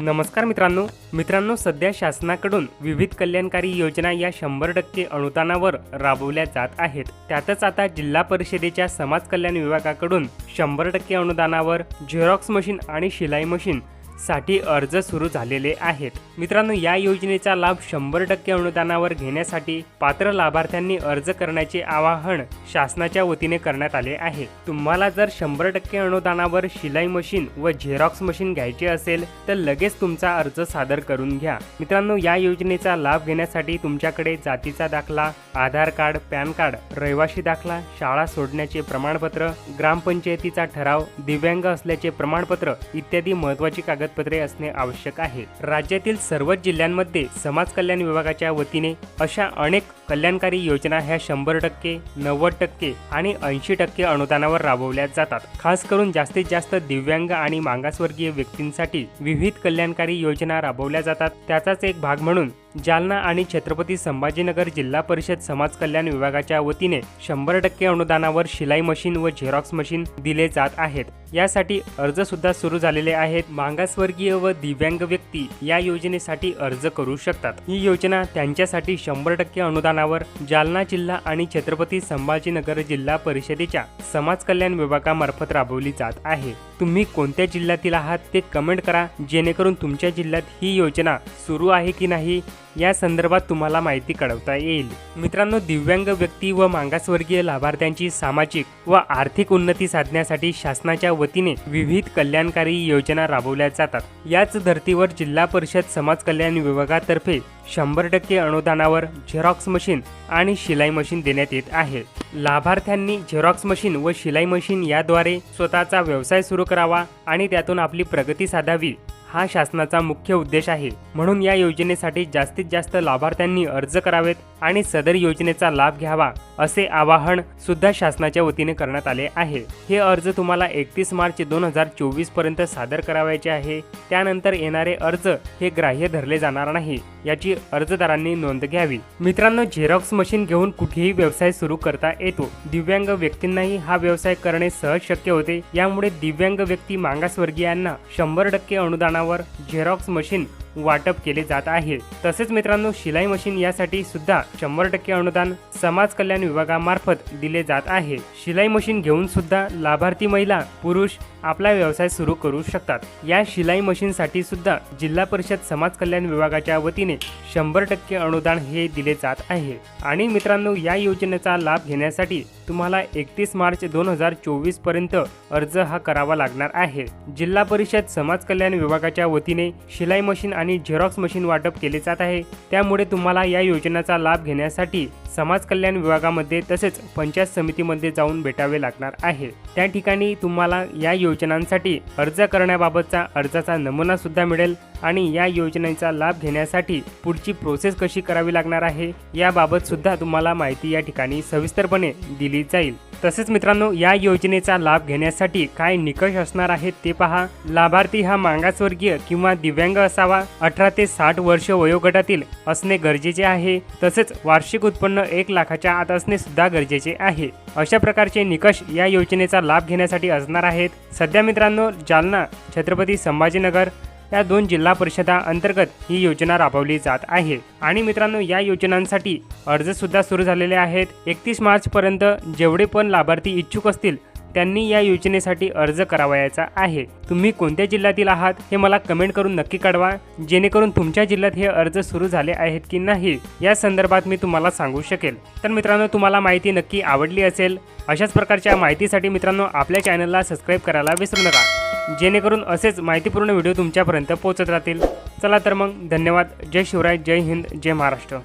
नमस्कार मित्रांनो. मित्रांनो सध्या शासनाकडून विविध कल्याणकारी योजना या शंभर टक्के अनुदानावर राबवल्या जात आहेत. त्यातच आता जिल्हा परिषदेच्या समाज कल्याण विभागाकडून शंभर टक्के अनुदानावर झेरॉक्स मशीन आणि शिलाई मशीन साठी अर्ज सुरू झालेले आहेत. मित्रांनो या योजनेचा लाभ शंभर टक्के अनुदानावर घेण्यासाठी पात्र लाभार्थ्यांनी अर्ज करण्याचे आवाहन शासनाच्या वतीने करण्यात आले आहे. तुम्हाला जर शंभर टक्के अनुदानावर शिलाई मशीन व झेरॉक्स मशीन घ्यायचे असेल तर लगेच तुमचा अर्ज सादर करून घ्या. मित्रांनो या योजनेचा लाभ घेण्यासाठी तुमच्याकडे जातीचा दाखला आधार कार्ड पॅन कार्ड रहिवाशी दाखला शाळा सोडण्याचे प्रमाणपत्र ग्रामपंचायतीचा ठराव दिव्यांग असल्याचे प्रमाणपत्र इत्यादी महत्वाची कागदपत्रे असणे आवश्यक आहे. राज्यातील सर्वच जिल्ह्यांमध्ये समाज कल्याण विभागाच्या वतीने अशा अनेक कल्याणकारी योजना ह्या शंभर टक्के नव्वद टक्के आणि ऐंशी टक्के अनुदानावर राबवल्या जातात. खास करून जास्तीत जास्त दिव्यांग आणि मागासवर्गीय व्यक्तींसाठी विविध कल्याणकारी योजना राबवल्या जातात. त्याचाच एक भाग म्हणून जालना आणि छत्रपती संभाजीनगर जिल्हा परिषद समाज कल्याण विभागाच्या वतीने शंभर टक्के अनुदानावर शिलाई मशीन व झेरॉक्स मशीन दिले जात आहेत. यासाठी अर्ज सुद्धा सुरू झालेले आहेत. मागासवर्गीय व दिव्यांग व्यक्ती या योजनेसाठी अर्ज करू शकतात. ही योजना त्यांच्यासाठी शंभर टक्के अनुदानावर जालना जिल्हा आणि छत्रपती संभाजीनगर जिल्हा परिषदेच्या समाज कल्याण विभागामार्फत राबवली जात आहे. तुम्ही कोणत्या जिल्ह्यातील आहात ते कमेंट करा. जेणेकरून तुमच्या जिल्ह्यात ही योजना सुरू आहे की नाही या संदर्भात तुम्हाला माहिती कळवता येईल. मित्रांनो दिव्यांग व्यक्ती व मागासवर्गीय लाभार्थ्यांची सामाजिक व आर्थिक उन्नती साधण्यासाठी शासनाच्या वतीने विविध कल्याणकारी योजना राबवल्या जातात. याच धर्तीवर जिल्हा परिषद समाज कल्याण विभागातर्फे शंभर टक्के अनुदानावर झेरॉक्स मशीन आणि शिलाई मशीन देण्यात येत आहे. लाभार्थ्यांनी झेरॉक्स मशीन व शिलाई मशीन याद्वारे स्वतःचा व्यवसाय सुरू करावा आणि त्यातून आपली प्रगती साधावी. हा शासनाचा मुख्य उद्देश आहे. म्हणून या योजनेसाठी जास्तीत जास्त लाभार्थ्यांनी अर्ज करावेत आणि सदर योजनेचा लाभ घ्यावा असे आवाहन सुद्धा शासनाच्या वतीने करण्यात आले आहे. हे अर्ज तुम्हाला एकतीस मार्च दोन हजार चोवीसपर्यंत सादर करावायचे आहे. त्यानंतर येणारे अर्ज हे ग्राह्य धरले जाणार नाही. याची अर्जदारांनी नोंद घ्यावी. मित्रांनो झेरॉक्स मशीन घेऊन कुठेही व्यवसाय सुरू करता येतो. दिव्यांग व्यक्तींनाही हा व्यवसाय करणे सहज शक्य होते. यामुळे दिव्यांग व्यक्ती मागासवर्गीयांना शंभर टक्के अनुदान दुकानावर झेरॉक्स मशीन वाटप केले जात आहे. तसेच मित्रांनो शिलाई मशीन यासाठी सुद्धा शंभर टक्के अनुदान समाज कल्याण विभागामार्फत दिले जात आहे. शिलाई मशीन घेऊन सुद्धा लाभार्थी महिला पुरुष आपला व्यवसाय सुरू करू शकतात. या शिलाई मशीनसाठी सुद्धा जिल्हा परिषद समाज कल्याण विभागाच्या वतीने शंभर टक्के अनुदान हे दिले जात आहे. आणि मित्रांनो या योजनेचा लाभ घेण्यासाठी तुम्हाला एकतीस मार्च दोन हजार चोवीसपर्यंत अर्ज हा करावा लागणार आहे. जिल्हा परिषद समाज कल्याण विभागाच्या वतीने शिलाई मशीन आणि झेरॉक्स मशीन वाटप केले जात आहे. त्यामुळे तुम्हाला या योजनेचा लाभ घेण्यासाठी समाज कल्याण विभागामध्ये तसेच पंचायत समितीमध्ये जाऊन भेटावे लागणार आहे. त्या ठिकाणी तुम्हाला या योजनांसाठी अर्ज करण्याबाबतचा अर्जाचा नमुना सुद्धा मिळेल आणि या योजनेचा लाभ घेण्यासाठी पुढची प्रोसेस कशी करावी लागणार आहे याबाबत सुद्धा तुम्हाला माहिती या ठिकाणी सविस्तरपणे दिली जाईल. तसेच मित्रांनो या योजनेचा लाभ घेण्यासाठी काय निकष असणार आहेत ते पहा. लाभार्थी हा मागासवर्गीय किंवा दिव्यांग असावा. अठरा ते साठ वर्ष वयोगटातील असणे गरजेचे आहे. तसेच वार्षिक उत्पन्न एक लाखाच्या आत असणे सुद्धा गरजेचे आहे. अशा प्रकारचे निकष या योजनेचा लाभ घेण्यासाठी असणार आहेत. सध्या मित्रांनो जालना छत्रपती संभाजीनगर या दोन जिल्हा परिषदा अंतर्गत ही योजना राबवली जात आहे. आणि मित्रांनो या योजनांसाठी अर्ज सुद्धा सुरू झालेले आहेत. एकतीस मार्च पर्यंत जेवढे पण लाभार्थी इच्छुक असतील त्यांनी या योजनेसाठी अर्ज करावयाचा आहे. तुम्ही कोणत्या जिल्ह्यातील आहात हे मला कमेंट करून नक्की कळवा. जेणेकरून तुमच्या जिल्ह्यात हे अर्ज सुरू झाले आहेत की नाही या संदर्भात मी तुम्हाला सांगू शकेल. तर मित्रांनो तुम्हाला माहिती नक्की आवडली असेल. अशाच प्रकारच्या माहितीसाठी मित्रांनो आपल्या चॅनलला सबस्क्राईब करायला विसरू नका. जेणेकरून असेच माहितीपूर्ण व्हिडिओ तुमच्यापर्यंत पोहोचत राहतील. चला तर मग धन्यवाद. जय शिवराय जय हिंद जय महाराष्ट्र.